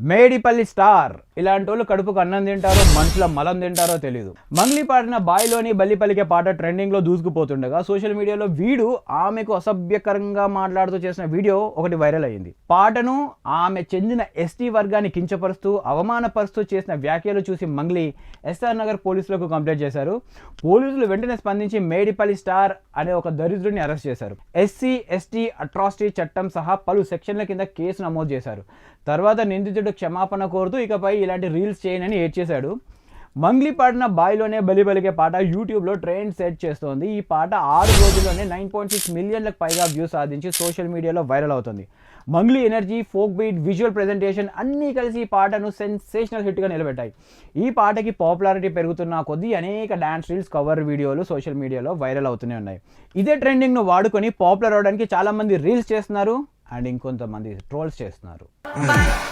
Medipalli star. ఇలాంటి వాళ్ళు కడుపుకు అన్నం తింటారో మనుషుల మలం తింటారో తెలియదు మంగ్లీ పాడిన బాయిలోని బల్లిపల్లికే పాట ట్రెండింగ్లో దూసుకుపోతుండగా సోషల్ మీడియాలో వీడు ఆమెకు అసభ్యకరంగా మాట్లాడుతూ చేసిన వీడియో ఒకటి వైరల్ అయ్యింది. పాటను ఆమె చెందిన ఎస్టీ వర్గాన్ని కించపరుస్తూ అవమానపరుస్తూ చేసిన వ్యాఖ్యలు చూసి మంగ్లీ ఎస్ఆర్ నగర్ పోలీసులకు కంప్లైంట్ చేశారు. పోలీసులు వెంటనే స్పందించి మేడిపల్లి స్టార్ అనే ఒక దరిద్రుడిని అరెస్ట్ చేశారు. ఎస్సీ ఎస్టీ అట్రాసిటీ చట్టం సహా పలు సెక్షన్ల కింద కేసు నమోదు చేశారు. తర్వాత నిందితుడు క్షమాపణ కోరుతూ ఇకపై ఇలాంటి రీల్స్ చేయనని ఏడ్చేశాడు. మంగ్లీ పాడిన బాయిలోనే బలి బలిగే పాట యూట్యూబ్లో ట్రెండ్ సెట్ చేస్తోంది. ఈ పాట ఆరు రోజుల్లోనే నైన్ పాయింట్ సిక్స్ మిలియన్లకు పైగా వ్యూస్ సాధించి సోషల్ మీడియాలో వైరల్ అవుతుంది. Mangli energy folk beat visual presentation అన్నీ కలిసి ఈ పాటను సెన్సేషనల్ హిట్గా నిలబెట్టాయి. ఈ పాటకి పాపులారిటీ పెరుగుతున్న కొద్దీ అనేక డ్యాన్స్ రీల్స్ కవర్ వీడియోలు సోషల్ మీడియాలో వైరల్ అవుతూనే ఉన్నాయి. ఇదే ట్రెండింగ్ను వాడుకొని పాపులర్ అవడానికి చాలామంది రీల్స్ చేస్తున్నారు అండ్ ఇంకొంతమంది ట్రోల్స్ చేస్తున్నారు. Hmm.